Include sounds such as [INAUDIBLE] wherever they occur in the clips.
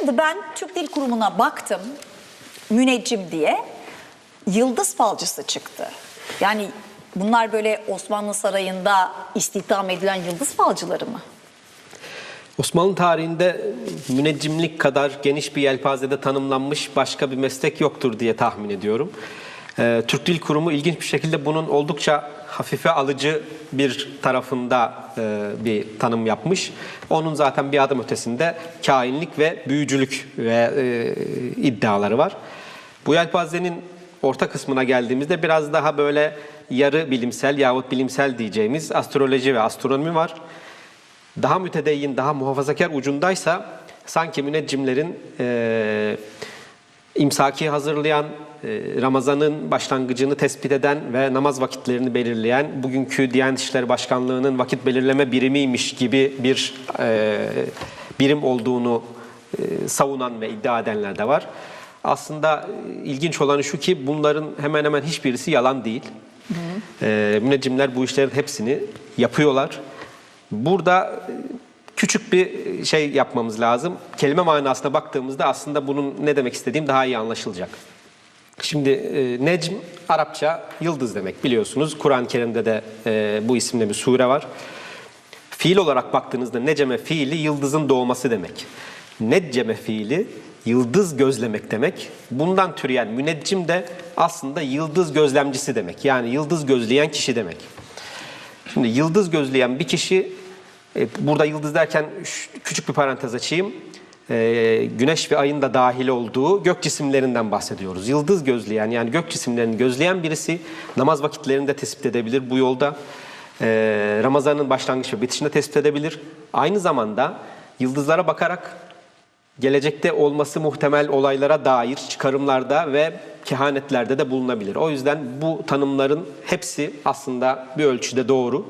Şimdi ben Türk Dil Kurumu'na baktım müneccim diye yıldız falcısı çıktı. Yani bunlar böyle Osmanlı Sarayı'nda istihdam edilen yıldız falcıları mı? Osmanlı tarihinde müneccimlik kadar geniş bir yelpazede tanımlanmış başka bir meslek yoktur diye tahmin ediyorum. Ee, Türk Dil Kurumu ilginç bir şekilde bunun oldukça hafife alıcı bir tarafında e, bir tanım yapmış. Onun zaten bir adım ötesinde kainlik ve büyücülük ve e, iddiaları var. Bu yelpazenin orta kısmına geldiğimizde biraz daha böyle yarı bilimsel yahut bilimsel diyeceğimiz astroloji ve astronomi var daha mütedeyyin, daha muhafazakar ucundaysa sanki müneccimlerin e, imsaki hazırlayan, Ramazan'ın başlangıcını tespit eden ve namaz vakitlerini belirleyen, bugünkü Diyanet İşleri Başkanlığı'nın vakit belirleme birimiymiş gibi bir e, birim olduğunu e, savunan ve iddia edenler de var. Aslında e, ilginç olanı şu ki bunların hemen hemen hiçbirisi yalan değil. E, müneccimler bu işlerin hepsini yapıyorlar. Burada e, küçük bir şey yapmamız lazım. Kelime manasına baktığımızda aslında bunun ne demek istediğim daha iyi anlaşılacak. Şimdi e, Necm Arapça yıldız demek biliyorsunuz. Kur'an-ı Kerim'de de e, bu isimde bir sure var. Fiil olarak baktığınızda neceme fiili yıldızın doğması demek. Necceme fiili yıldız gözlemek demek. Bundan türeyen müneccim de aslında yıldız gözlemcisi demek. Yani yıldız gözleyen kişi demek. Şimdi yıldız gözleyen bir kişi, e, burada yıldız derken küçük bir parantez açayım. E, güneş ve ayın da dahil olduğu gök cisimlerinden bahsediyoruz. Yıldız gözleyen yani gök cisimlerini gözleyen birisi namaz vakitlerini de tespit edebilir bu yolda. E, Ramazan'ın başlangıç ve bitişini tespit edebilir. Aynı zamanda yıldızlara bakarak gelecekte olması muhtemel olaylara dair çıkarımlarda ve kehanetlerde de bulunabilir. O yüzden bu tanımların hepsi aslında bir ölçüde doğru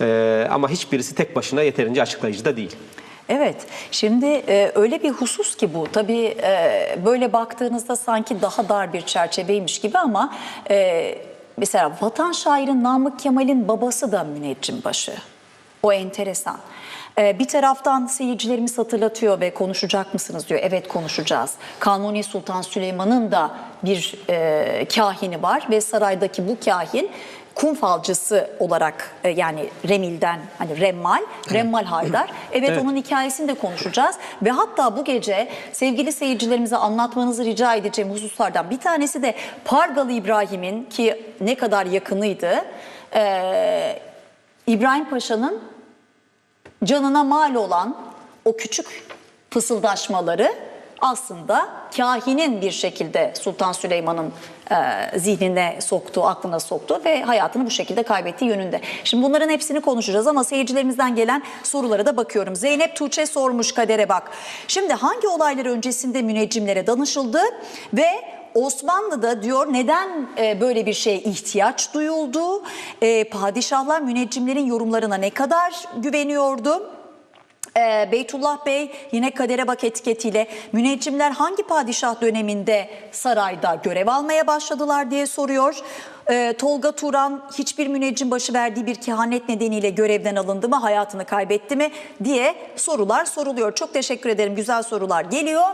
Ee, ama hiçbirisi tek başına yeterince açıklayıcı da değil. Evet, şimdi e, öyle bir husus ki bu. Tabii e, böyle baktığınızda sanki daha dar bir çerçeveymiş gibi ama e, mesela vatan şairi Namık Kemal'in babası da müneccim başı. O enteresan. E, bir taraftan seyircilerimiz hatırlatıyor ve konuşacak mısınız diyor. Evet konuşacağız. Kanuni Sultan Süleyman'ın da bir e, kahini var ve saraydaki bu kahin kum falcısı olarak e, yani Remil'den hani Remmal, Remmal Haydar. [CLEARS THROAT] Evet, Evet. onun hikayesini de konuşacağız ve hatta bu gece sevgili seyircilerimize anlatmanızı rica edeceğim hususlardan bir tanesi de Pargalı İbrahim'in ki ne kadar yakınıydı. e, İbrahim Paşa'nın canına mal olan o küçük fısıldaşmaları aslında kahinin bir şekilde Sultan Süleyman'ın e, zihnine soktuğu, aklına soktu ve hayatını bu şekilde kaybettiği yönünde. Şimdi bunların hepsini konuşacağız ama seyircilerimizden gelen sorulara da bakıyorum. Zeynep Tuğçe sormuş kadere bak. Şimdi hangi olaylar öncesinde müneccimlere danışıldı ve Osmanlı'da diyor neden e, böyle bir şeye ihtiyaç duyuldu? E, padişahlar müneccimlerin yorumlarına ne kadar güveniyordu? Ee, Beytullah Bey yine kadere bak etiketiyle müneccimler hangi padişah döneminde sarayda görev almaya başladılar diye soruyor. Ee, Tolga Turan hiçbir müneccim başı verdiği bir kehanet nedeniyle görevden alındı mı hayatını kaybetti mi diye sorular soruluyor. Çok teşekkür ederim güzel sorular geliyor.